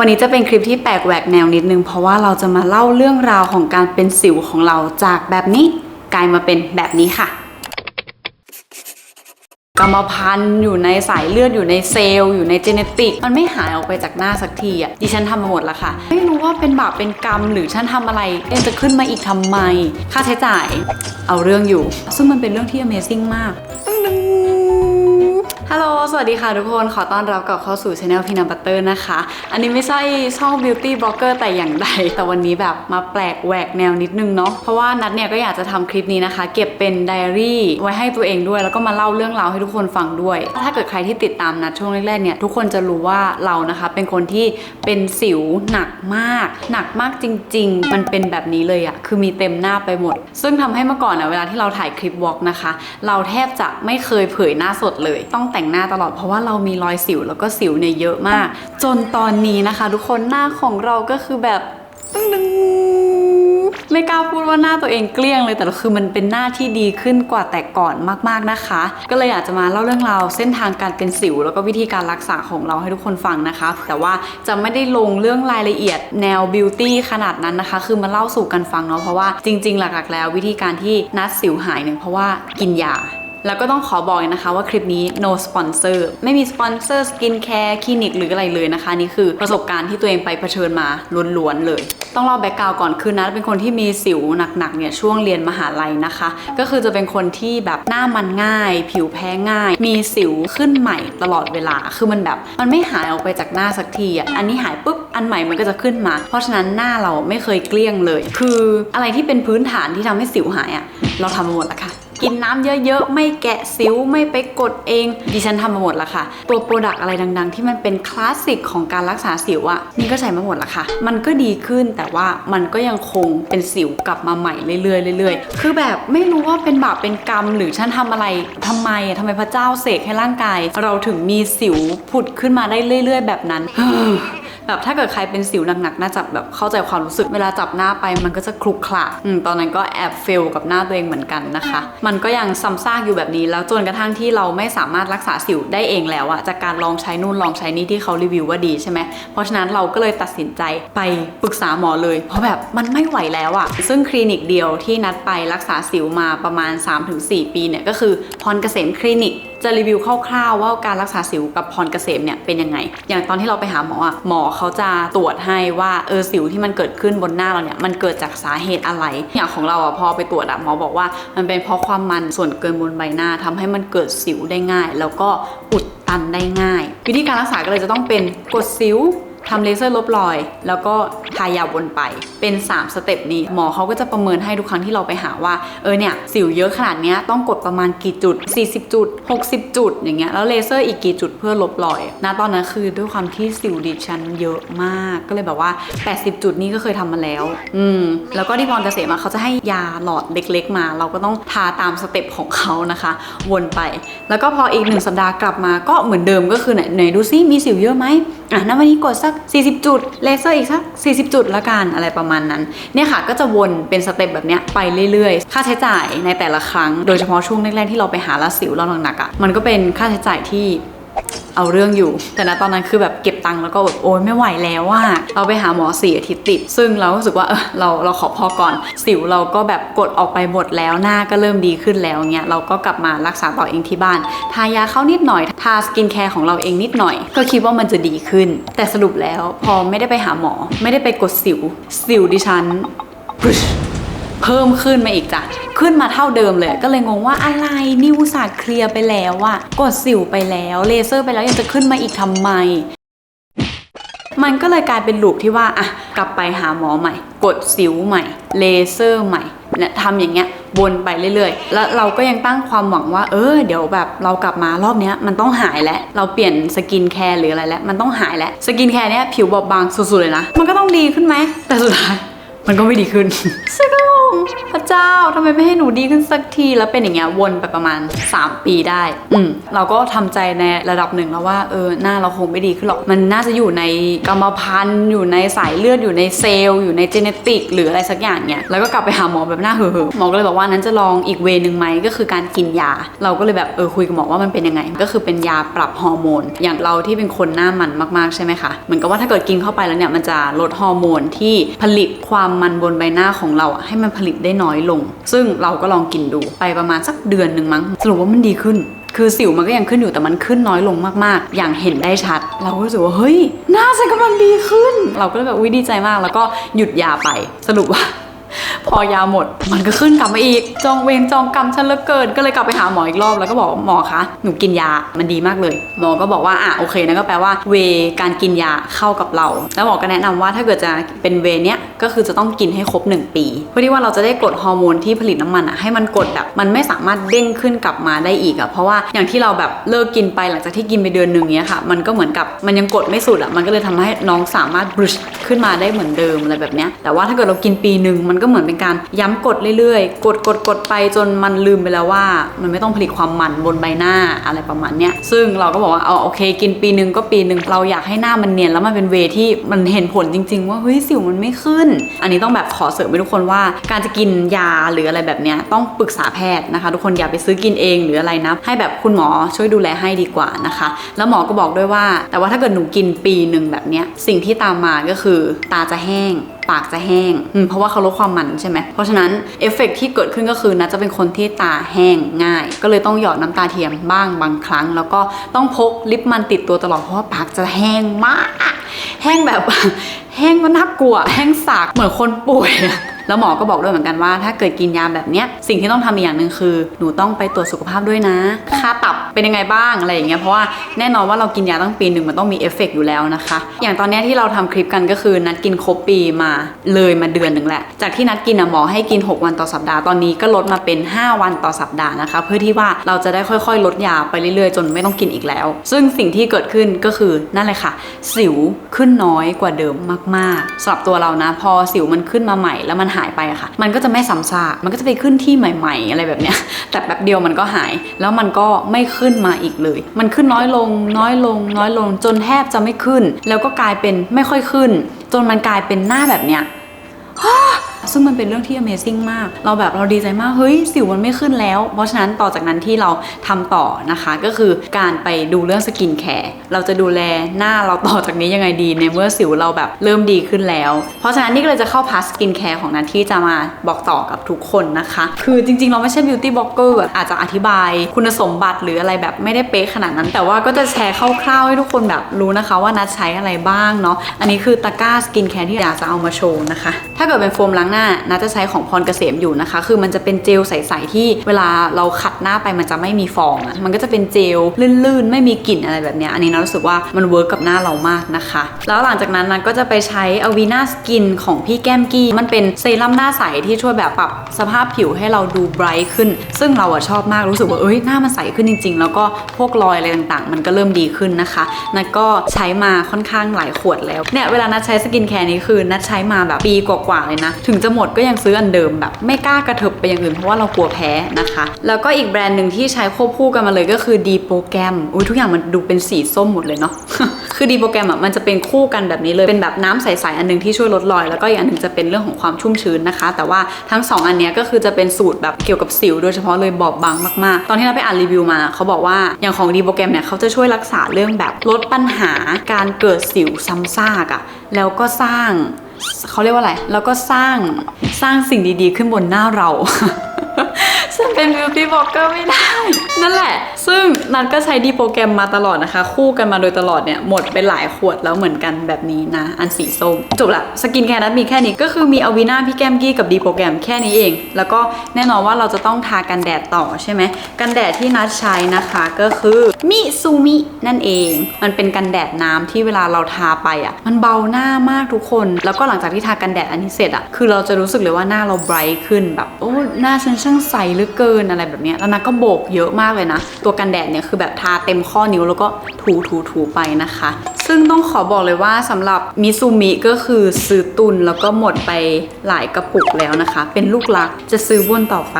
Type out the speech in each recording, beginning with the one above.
วันนี้จะเป็นคลิปที่แปลกแหวกแนวนิดนึง เพราะว่าเราจะมาเล่าเรื่องราวของการเป็นสิวของเราจากแบบนี้กลายมาเป็นแบบนี้ค่ะ กรรมพันธุ์อยู่ในสายเลือดอยู่ในเซลล์อยู่ในเจเนติก มันไม่หายออกไปจากหน้าสักทีอะดิฉันทำมาหมดแล้วค่ะ ไม่รู้ว่าเป็นบาปเป็นกรรมหรือฉันทำอะไรเองจะขึ้นมาอีกทำไม ค่าใช้จ่ายเอาเรื่องอยู่ ซึ่งมันเป็นเรื่องที่ Amazing มากตึ้ง ฮัลโหล สวัสดีค่ะทุกคน ขอต้อนรับกลับเข้าสู่ช anel พีนัมบัตเตอร์นะคะ อันนี้ไม่ใช่ช่อง beauty blogger แต่อย่างใด แต่วันนี้แบบมาแปลกแหวกแนวนิดนึงเนาะ เพราะว่านัดเนี่ยก็อยากจะทำคลิปนี้นะคะ เก็บเป็นไดอารี่ไว้ให้ตัวเองด้วย แล้วก็มาเล่าเรื่องราวให้ทุกคนฟังด้วย ถ้าเกิดใครที่ติดตามนัดช่วงแรกๆเนี่ย ทุกคนจะรู้ว่าเรานะคะ เป็นคนที่เป็นสิวหนักมาก หนักมากจริง ๆ มันเป็นแบบนี้เลยอะคือมีเต็มหน้าไปหมด ซึ่งทำให้เมื่อก่อนอะเวลาที่เราถ่ายคลิปวอล์กนะคะ เราแทบจะไม่เคยเผยหน้าสดเลยต้องแต่แต่งหน้าตลอดเพราะว่าเรามีรอยสิวแล้วก็สิวเนี่ยเยอะมาก จนตอนนี้นะคะ ทุกคนหน้าของเราก็คือแบบตึ้งดึงไม่กล้าพูดว่าหน้าตัวเองเกลี้ยงเลยแต่คือมันเป็นหน้าที่ดีขึ้นกว่าแต่ก่อนมากๆนะคะ ก็เลยอยากจะมาเล่าเรื่องราวเส้นทางการเป็นสิว แล้วก็วิธีการรักษาของเราให้ทุกคนฟังนะคะ แต่ว่าจะไม่ได้ลงเรื่องรายละเอียดแนวบิวตี้ขนาดนั้นนะคะ คือมาเล่าสู่กันฟังเนาะเพราะว่าจริง ๆ หลักๆ แล้ววิธีการที่นัดสิวหายเนี่ยเพราะว่ากินยา แล้วก็ต้องขอบอกเลยนะคะว่าคลิปนี้ no sponsor ไม่มีสปอนเซอร์สกินแคร์คลินิกหรืออะไรเลยนะคะ นี่คือประสบการณ์ที่ตัวเองไปเผชิญมาล้วนๆเลย ต้องเล่าแบ็กกราวก่อนคือนัทเป็นคนที่มีสิวหนักๆเนี่ยช่วงเรียนมหาลัยนะคะ ก็คือจะเป็นคนที่แบบหน้ามันง่าย ผิวแพ้ง่าย มีสิวขึ้นใหม่ตลอดเวลาคือมันแบบมันไม่หายออกไปจากหน้าสักทีอะอันนี้หายปุ๊บอันใหม่มันก็จะขึ้นมา เพราะฉะนั้นหน้าเราไม่เคยเกลี้ยงเลย คืออะไรที่เป็นพื้นฐานที่ทำให้สิวหายอะเราทำมาหมดแล้วค่ะ กินน้ำเยอะๆ ไม่แกะสิวไม่ไปกดเอง ดิฉันทำมาหมดแล้วค่ะ ตัวโปรดักต์อะไรดังๆ ที่มันเป็นคลาสสิกของการรักษาสิวอะนี่ก็ใช้มาหมดแล้วค่ะ มันก็ดีขึ้นแต่ว่ามันก็ยังคงเป็นสิวกลับมาใหม่เรื่อยๆเรื่อยๆ คือแบบไม่รู้ว่าเป็นบาปเป็นกรรม หรือฉันทำอะไรทำไมอะทำไมพระเจ้าเสกให้ร่างกาย เราถึงมีสิวผุดขึ้นมาได้เรื่อย ๆ แบบนั้น แบบถ้าเกิดใครเป็นสิวหนักๆน่าจะแบบเข้าใจความรู้สึกเวลาจับหน้าไปมันก็จะคลุกคละอืมตอนนั้นก็แอบเฟลกับหน้าตัวเองเหมือนกันนะคะ มันก็ยังซ้ำซากอยู่แบบนี้แล้วจนกระทั่งที่เราไม่สามารถรักษาสิวได้เองแล้วอะจากการลองใช้นู่นลองใช้นี่ที่เขารีวิวว่าดีใช่ไหมเพราะฉะนั้นเราก็เลยตัดสินใจไปปรึกษาหมอเลย เพราะแบบมันไม่ไหวแล้วอะซึ่งคลินิกเดียวที่นัดไปรักษาสิวมาประมาณ 3-4 ปีเนี่ยก็คือพรเกษมคลินิก จะรีวิวคร่าวๆว่าการรักษาสิวกับพรเกษมเนี่ยเป็นยังไง อย่างตอนที่เราไปหาหมออะหมอเขาจะตรวจให้ว่าเออสิวที่มันเกิดขึ้นบนหน้าเราเนี่ยมันเกิดจากสาเหตุอะไร อย่างของเราอะพอไปตรวจอะหมอบอกว่ามันเป็นเพราะความมันส่วนเกินบนใบหน้าทำให้มันเกิดสิวได้ง่าย แล้วก็อุดตันได้ง่าย วิธีการรักษาก็เลยจะต้องเป็นกดสิว ทำเลเซอร์ลบรอย แล้วก็ทายาวนไปเป็น 3 สเต็ปนี้ หมอเขาก็จะประเมินให้ทุกครั้งที่เราไปหาว่า เออเนี่ย สิวเยอะขนาดนี้ต้องกดประมาณกี่จุด 40 จุด 60 จุด อย่างเงี้ยแล้วเลเซอร์อีกกี่จุดเพื่อลบรอยนะตอนนั้นคือด้วยความที่สิวดิฉันเยอะมากก็เลยแบบว่า 80 จุดนี้ก็เคยทำมาแล้ว อืมแล้วก็ที่พรเกษมเขาจะให้ยาหลอดเล็ก ๆ มา เราก็ต้องทาตามสเต็ปของเขานะคะ วนไป แล้วก็พออีกหนึ่งสัปดาห์กลับมาก็เหมือนเดิมก็คือไหนไหนดูซิมีสิวเยอะไหมอะณวันนี้กดสัก40 จุด เลเซอร์อีกสัก 40 จุดละกันอะไรประมาณนั้น เนี่ยค่ะก็จะวนเป็นสเต็ปแบบเนี้ยไปเรื่อยๆ ค่าใช้จ่ายในแต่ละครั้ง โดยเฉพาะช่วงแรกๆที่เราไปหาละสิวเราหนักๆอะ มันก็เป็นค่าใช้จ่ายที่เอาเรื่องอยู่ แต่ณตอนนั้นคือแบบเก็บ ตังค์แล้วก็แบบโอ๊ยไม่ไหวแล้วว่าเราไปหาหมอสี่อาทิตย์ติด ซึ่งเราก็รู้สึกว่าเออเราเราขอพอก่อน สิวเราก็แบบกดออกไปหมดแล้วหน้าก็เริ่มดีขึ้นแล้วเงี้ยเราก็กลับมารักษาต่อเองที่บ้าน ทายาเข้านิดหน่อยทาสกินแคร์ของเราเองนิดหน่อย ก็คิดว่ามันจะดีขึ้น แต่สรุปแล้วพอไม่ได้ไปหาหมอ ไม่ได้ไปกดสิว สิวดิฉันเพิ่มขึ้นมาอีกจ้ะขึ้นมาเท่าเดิมเลยก็เลยงงว่าอะไรนิวศาสตร์เคลียร์ไปแล้วอะกดสิวไปแล้วเลเซอร์ไปแล้วยังจะขึ้นมาอีกทำไม มันก็เลยกลายเป็นลูปที่ว่าอะกลับไปหาหมอใหม่ กดสิวใหม่ เลเซอร์ใหม่เนี่ยทำอย่างเงี้ยวนไปเรื่อยๆ แล้วเราก็ยังตั้งความหวังว่า เออ เดี๋ยวแบบเรากลับมารอบเนี้ยมันต้องหายแล้ว เราเปลี่ยนสกินแคร์หรืออะไรแล้ว มันต้องหายแล้ว สกินแคร์เนี้ยผิวบอบบางสุดๆเลยนะ มันก็ต้องดีขึ้นไหม แต่สุดท้ายมันก็ไม่ดีขึ้นซึ่งก็ ง พระเจ้าทำไมไม่ให้หนูดีขึ้นสักที แล้วเป็นอย่างเงี้ยวนไปประมาณ 3 ปีได้ อืมเราก็ทำใจในระดับหนึ่งแล้วว่าเออหน้าเราคงไม่ดีขึ้นหรอก มันน่าจะอยู่ในกรรมพันธุ์อยู่ในสายเลือดอยู่ในเซลล์อยู่ในเจเนติกหรืออะไรสักอย่างเนี่ยแล้วก็กลับไปหาหมอแบบหน้าเห่อะหมอก็เลยบอกว่านั้นจะลองอีกเวนึงไหมก็คือการกินยา เราก็เลยแบบเออคุยกับหมอว่ามันเป็นยังไง ก็คือเป็นยาปรับฮอร์โมน อย่างเราที่เป็นคนหน้ามันมากๆใช่ไหมคะเหมือนกับว่าถ้าเกิดกินเข้าไปแล้วเนี่ยมันจะลดฮอร์โมนที่ผลิตความมันบนใบหน้าของเราให้มันผลิตได้น้อยลง ซึ่งเราก็ลองกินดูไปประมาณสักเดือนหนึ่งมั้งสรุปว่ามันดีขึ้นคือสิวมันก็ยังขึ้นอยู่แต่มันขึ้นน้อยลงมากๆ อย่างเห็นได้ชัด เราก็รู้สึกว่าเฮ้ยหน้าฉันกำลังดีขึ้น เราก็เลยแบบอุ้ยดีใจมาก แล้วก็หยุดยาไปสรุปว่า พอยาหมด มันก็ขึ้นกลับมาอีก จองเวรจองกรรมฉันเหลือเกิน ก็เลยกลับไปหาหมออีกรอบแล้วก็บอกหมอคะหนูกินยามันดีมากเลย หมอก็บอกว่าอะโอเคนั่นก็แปลว่าเวการกินยาเข้ากับเรา แล้วหมอก็แนะนำว่าถ้าเกิดจะเป็นเวเนี้ยก็คือจะต้องกินให้ครบ 1 ปี เพื่อที่ว่าเราจะได้กดฮอร์โมนที่ผลิตน้ำมันอะให้มันกดแบบมันไม่สามารถเด้งขึ้นกลับมาได้อีกอะเพราะว่าอย่างที่เราแบบเลิกกินไปหลังจากที่กินไปเดือนหนึ่งเนี้ยค่ะ มันก็เหมือนกับมันยังกดไม่สุดอะมันก็เลยทำให้น้องสามารถบริชขึ้นมาได้เหมือนเดิมอะไรแบบเนี้ยแต่ว่าถ้าเกิดเรากินปีหนึ่งมันก็เหมือนเป็นการย้ำกดเรื่อยๆ กดกดกดไปจนมันลืมไปแล้วว่า มันไม่ต้องผลิตความมันบนใบหน้าอะไรประมาณเนี้ยซึ่งเราก็บอกว่าเอาโอเค กินปีหนึ่งก็ปีหนึ่งเราอยากให้หน้ามันเนียนแล้วมันเป็นเวที่มันเห็นผลจริง ๆ ว่าเฮ้ยสิวมันไม่ขึ้น อันนี้ต้องแบบขอเสริมไปทุกคนว่า การจะกินยาหรืออะไรแบบเนี้ยต้องปรึกษาแพทย์นะคะ ทุกคนอย่าไปซื้อกินเองหรืออะไรนะให้แบบคุณหมอช่วยดูแลให้ดีกว่านะคะ แล้วหมอก็บอกด้วยว่า แต่ว่าถ้าเกิดหนูกินปีหนึ่งแบบเนี้ยสิ่งที่ตามมาก็คือตาจะแห้ง ปากจะแห้ง เพราะว่าเขาลดความมันใช่ไหม เพราะฉะนั้นเอฟเฟกต์ที่เกิดขึ้นก็คือนะจะเป็นคนที่ตาแห้งง่าย ก็เลยต้องหยอดน้ำตาเทียมบ้างบางครั้ง แล้วก็ต้องพกลิปมันติดตัวตลอดเพราะว่าปากจะแห้งมาก แห้งแบบแห้งก็น่ากลัว แห้งสากเหมือนคนป่วยแล้วหมอก็บอกด้วยเหมือนกันว่าถ้าเกิดกินยาแบบเนี้ยสิ่งที่ต้องทำอีกอย่างหนึ่งคือ หนูต้องไปตรวจสุขภาพด้วยนะ ค่าตับ เป็นยังไงบ้างอะไรอย่างเงี้ยเพราะว่าแน่นอนว่าเรากินยาตั้งปีหนึ่งมันต้องมีเอฟเฟกต์อยู่แล้วนะคะ อย่างตอนนี้ที่เราทำคลิปกันก็คือนัดกินครบปีมาเลยมาเดือนหนึ่งแหละ จากที่นัดกินอะหมอให้กิน 6 วันต่อสัปดาห์ตอนนี้ก็ลดมาเป็น 5 วันต่อสัปดาห์นะคะ เพื่อที่ว่าเราจะได้ค่อยๆ ลดยาไปเรื่อยๆ จนไม่ต้องกินอีกแล้ว ซึ่งสิ่งที่เกิดขึ้นก็คือนั่นเลยค่ะ สิวขึ้นน้อยกว่าเดิมมากๆสำหรับตัวเรานะพอสิวมันขึ้นมาใหม่แล้วมันหายไปอะค่ะ มันก็จะไม่ซ้ำซากมันก็จะไปขึ้นที่ใหม่ ๆ อะไรแบบเนี้ยแต่แป๊บเดียวมันก็หายแล้วมันก็ไม่ขึ้นมาอีกเลย มันขึ้นน้อยลงน้อยลง น้อยลงจนแทบจะไม่ขึ้น แล้วก็กลายเป็นไม่ค่อยขึ้น จนมันกลายเป็นหน้าแบบเนี้ย ซึ่งมันเป็นเรื่องที่ Amazing มาก เราแบบเราดีใจมาก เฮ้ย สิวมันไม่ขึ้นแล้ว เพราะฉะนั้นต่อจากนั้นที่เราทำต่อนะคะ ก็คือการไปดูเรื่องสกินแคร์เราจะดูแลหน้าเราต่อจากนี้ยังไงดีในเมื่อสิวเราแบบเริ่มดีขึ้นแล้ว เพราะฉะนั้นนี่ก็เลยจะเข้าพาสสกินแคร์ของนันที่จะมาบอกต่อกับทุกคนนะคะ คือจริงๆ เราไม่ใช่บิวตี้บล็อกเกอร์อาจจะอธิบายคุณสมบัติหรืออะไรแบบไม่ได้เป๊ะขนาดนั้น แต่ว่าก็จะแชร์คร่าวๆให้ทุกคนแบบรู้นะคะว่านัดใช้อะไรบ้างเนาะอันนี้คือตะกร้าสกินแคร์ที่อยากจะเอามาโชว์นะคะ ถ้าเกิดเป็นโฟมล้างหน้านัดจะใช้ของพรเกษมอยู่นะคะ คือมันจะเป็นเจลใสๆที่เวลาเราขัดหน้าไปมันจะไม่มีฟองอะมันก็จะเป็นเจลลื่นๆ ไม่มีกลิ่นอะไรแบบเนี้ยอันนี้นะรู้สึกว่ามันเวิร์กกับหน้าเรามากนะคะ แล้วหลังจากนั้นนัดก็จะไปใช้อวีนาสกินของพี่แก้มกี้มันเป็นเซรั่มหน้าใสที่ช่วยแบบปรับสภาพผิวให้เราดูไบรท์ขึ้น ซึ่งเราอะชอบมากรู้สึกว่าเอ้ยหน้ามันใสขึ้นจริง ๆ แล้วก็พวกรอยอะไรต่างๆ มันก็เริ่มดีขึ้นนะคะนัดก็ใช้มาค่อนข้างหลายขวดแล้วเนี่ยเวลานัดใช้สกินแคร์นี้คือนัดใช้มาแบบปีกว่าๆเลยนะถึงจะหมดก็ยังซื้ออันเดิมแบบ ไม่กล้ากระเถิบไปอย่างอื่นเพราะว่าเรากลัวแพ้นะคะ แล้วก็อีกแบรนด์หนึ่งที่ใช้ควบคู่กันมาเลยก็คือดีโปรแกรมอุ้ยทุกอย่างมันดูเป็นสีส้มหมดเลยเนาะคือดีโปรแกรมอะมันจะเป็นคู่กันแบบนี้เลยเป็นแบบน้ำใสๆอันหนึงที่ช่วยลดรอย แล้วก็อีกอันหนึงจะเป็นเรื่องของความชุ่มชื้นนะคะ แต่ว่าทั้งสองอันนี้ก็คือจะเป็นสูตรแบบเกี่ยวกับสิว โดยเฉพาะเลยบอบบางมากๆ ตอนที่เราไปอ่านรีวิวมาเขาบอกว่าอย่างของดีโปรแกรมเนี่ยเขาจะช่วยรักษาเรื่องแบบลดปัญหาการเกิดสิวซ้ำซากอะแล้วก็สร้าง เขาเรียกว่าอะไร แล้วก็สร้างสร้างสิ่งดีๆ ขึ้นบนหน้าเรา ซึ่งเป็นบิวตี้บล็อกเกอร์ไม่ได้ นั่นแหละ ซึ่งนันก็ใช้ดีโปรแกรมมาตลอดนะคะ คู่กันมาโดยตลอดเนี่ยหมดไปหลายขวดแล้วเหมือนกันแบบนี้นะ อันสีส้มจบละสกินแคร์นั้นมีแค่นี้ก็คือมีอวีนาพี่แก้มกี้กับดีโปรแกรมแค่นี้เอง แล้วก็แน่นอนว่าเราจะต้องทากันแดดต่อใช่ไหมกันแดดที่นัดใช้นะคะก็คือมิซูมินั่นเอง มันเป็นกันแดดน้ำที่เวลาเราทาไปอะมันเบาหน้ามากทุกคน แล้วก็หลังจากที่ทากันแดดอันนี้เสร็จอะคือเราจะรู้สึกเลยว่าหน้าเราไบรท์ขึ้นแบบโอ้หน้าฉันช่างใสเหลือเกินอะไรแบบนี้แล้วนักก็โบกเยอะมากเลยนะ ตัวกันแดดเนี่ยคือแบบทาเต็มข้อนิ้วแล้วก็ถูถูถูไปนะคะ ซึ่งต้องขอบอกเลยว่าสำหรับมิซูมิก็คือซื้อตุนแล้วก็หมดไปหลายกระปุกแล้วนะคะ เป็นลูกลักจะซื้อวนต่อไป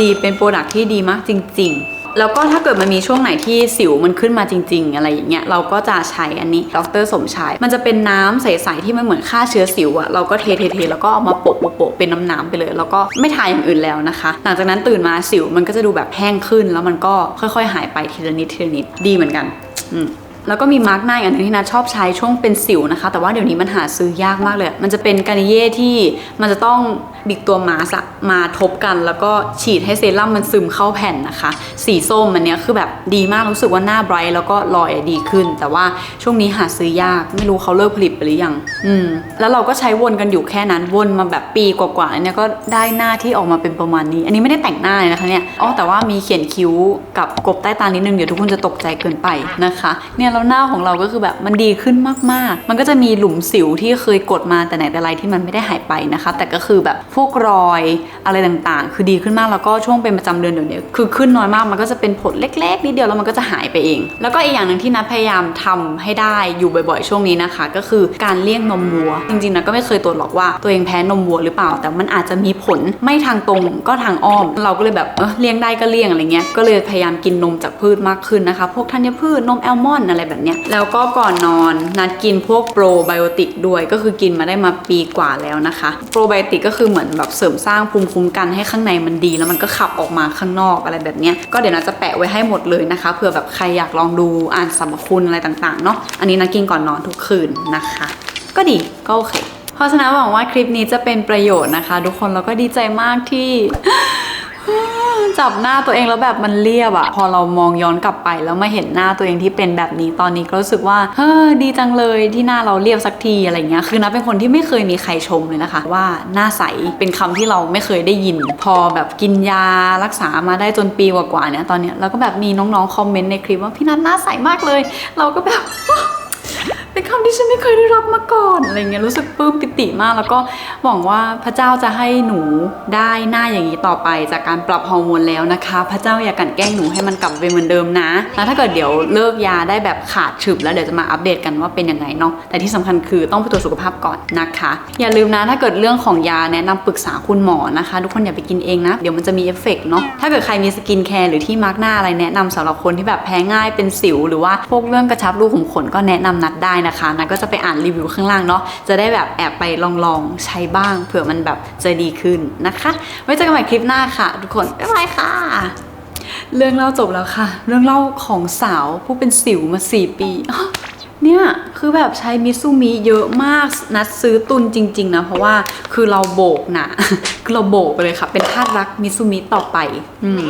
ดีเป็นโปรดักที่ดีมากจริง ๆ แล้วก็ถ้าเกิดมันมีช่วงไหนที่สิวมันขึ้นมาจริง ๆ อะไรอย่างเงี้ยเราก็จะใช้อันนี้ดรสมชาย มันจะเป็นน้ำใสๆที่มันเหมือนฆ่าเชื้อสิวอะเราก็เทเทเทแล้วก็เอามาโปะโปะเป็นน้ำๆไปเลย แล้วก็ไม่ทาอย่างอื่นแล้วนะคะ หลังจากนั้นตื่นมาสิวมันก็จะดูแบบแห้งขึ้น แล้วมันก็ค่อยๆ หายไปทีละนิดทีละนิดดีเหมือนกัน อืมแล้วก็มีมาร์กหน้าอีกอันนึงที่นัทชอบใช้ช่วงเป็นสิวนะคะ แต่ว่าเดี๋ยวนี้มันหาซื้อยากมากเลย มันจะเป็นการนิเย่ที่มันจะต้อง บิกตัวมาสะมาทบกัน แล้วก็ฉีดให้เซรั่มมันซึมเข้าแผ่นนะคะ สีส้มอันเนี้ยคือแบบดีมากรู้สึกว่าหน้าไบรท์แล้วก็รอยดีขึ้น แต่ว่าช่วงนี้หาซื้อยากไม่รู้เขาเลิกผลิตไปหรือยังอืมแล้วเราก็ใช้วนกันอยู่แค่นั้นวนมาแบบปีกว่าๆอันนี้ก็ได้หน้าที่ออกมาเป็นประมาณนี้ อันนี้ไม่ได้แต่งหน้าเลยนะคะเนี่ยอ๋อแต่ว่ามีเขียนคิ้วกับกบใต้ตานิดนึงเดี๋ยวทุกคนจะตกใจเกินไปนะคะเนี่ยแล้วหน้าของเราก็คือแบบมันดีขึ้นมากๆ มันก็จะมีหลุมสิวที่เคยกดมาแต่ไหนแต่ไรที่มันไม่ได้หายไปนะคะ แต่ก็คือแบบพวกรอยอะไรต่างๆ คือดีขึ้นมากแล้วก็ช่วงเป็นประจำเดือนเดี๋ยวนี้คือขึ้นน้อยมากมันก็จะเป็นผลเล็กๆนิดเดียวแล้วมันก็จะหายไปเอง แล้วก็อีกอย่างหนึ่งที่นัทพยายามทำให้ได้อยู่บ่อยๆ ช่วงนี้นะคะ ก็คือการเลี่ยงนมวัว จริงๆนะก็ไม่เคยตรวจหรอกว่าตัวเองแพ้นมวัวหรือเปล่า แต่มันอาจจะมีผลไม่ทางตรงก็ทางอ้อม เราก็เลยแบบเออเลี่ยงได้ก็เลี่ยงอะไรเงี้ยก็เลยพยายามกินนมจากพืชมากขึ้นนะคะ พวกธัญพืชนมแอลมอนด์อะไรแบบเนี้ยแล้วก็ก่อนนอนนัดกินพวกโปรไบโอติกด้วยก็คือกินมาได้มาปีกว่าแล้วนะคะโปรไบโอติกก็คือเหมือนแบบเสริมสร้างภูมิคุ้มกันให้ข้างในมันดี แล้วมันก็ขับออกมาข้างนอกอะไรแบบนี้ก็เดี๋ยวนะจะแปะไว้ให้หมดเลยนะคะเผื่อแบบใครอยากลองดูอ่านสรรพคุณอะไรต่างๆเนาะอันนี้นัดกินก่อนนอนทุกคืนนะคะ ก็ดีก็โอเคเพราะฉะนั้นหวังว่าคลิปนี้จะเป็นประโยชน์นะคะ ทุกคนแล้วก็ดีใจมากที่ จับหน้าตัวเองแล้วแบบมันเรียบอะพอเรามองย้อนกลับไปแล้วมาเห็นหน้าตัวเองที่เป็นแบบนี้ตอนนี้ก็รู้สึกว่าเฮ้อดีจังเลยที่หน้าเราเรียบสักทีอะไรเงี้ยคือนะเป็นคนที่ไม่เคยมีใครชมเลยนะคะ ว่าหน้าใสเป็นคำที่เราไม่เคยได้ยิน พอแบบกินยารักษามาได้จนปีกว่าๆเนี่ยตอนเนี้ยเราก็แบบมีน้องๆคอมเมนต์ในคลิปว่าพี่นัทหน้าใสมากเลย เราก็แบบ เป็นคำที่ฉันไม่เคยได้รับมาก่อนอะไรเงี้ยรู้สึกปลื้มปิติมาก แล้วก็หวังว่าพระเจ้าจะให้หนูได้หน้าอย่างนี้ต่อไป จากการปรับฮอร์โมนแล้วนะคะ พระเจ้าอย่ากันแกล้งหนูให้มันกลับไปเหมือนเดิมนะแล้วถ้าเกิดเดี๋ยวเลิกยาได้แบบขาดฉึบแล้วเดี๋ยวจะมาอัปเดตกันว่าเป็นยังไงเนาะแต่ที่สำคัญคือต้องไปตรวจสุขภาพก่อนนะคะ อย่าลืมนะถ้าเกิดเรื่องของยาแนะนำปรึกษาคุณหมอนะคะ ทุกคนอย่าไปกินเองนะเดี๋ยวมันจะมีเอฟเฟกต์เนาะถ้าเกิดใครมีสกินแคร์หรือที่มาร์กหน้าอะไรแนะนำสำหรับคนที่แบบแพ้ง่ายเป็นสิว หรือว่าพวกเรื่องกระชับรูขุมขนก็แนะนำนัดได้นะคะนัดก็จะไปอ่านรีวิวข้างล่างเนาะจะได้แบบแอบไปลองๆใช้บ้าง เผื่อมันแบบจะดีขึ้นนะคะไว้เจอกันใหม่คลิปหน้าค่ะ ทุกคนบ๊ายบายค่ะ เรื่องเล่าจบแล้วค่ะ เรื่องเล่าของสาวผู้เป็นสิวมา4ปีเนี่ย คือแบบใช้มิซูมิเยอะมากนัดซื้อตุนจริง ๆ นะ เพราะว่าคือเราโบกนะคือเราโบกไปเลยค่ะ เป็นทาสรักมิซูมิต่อไป อืม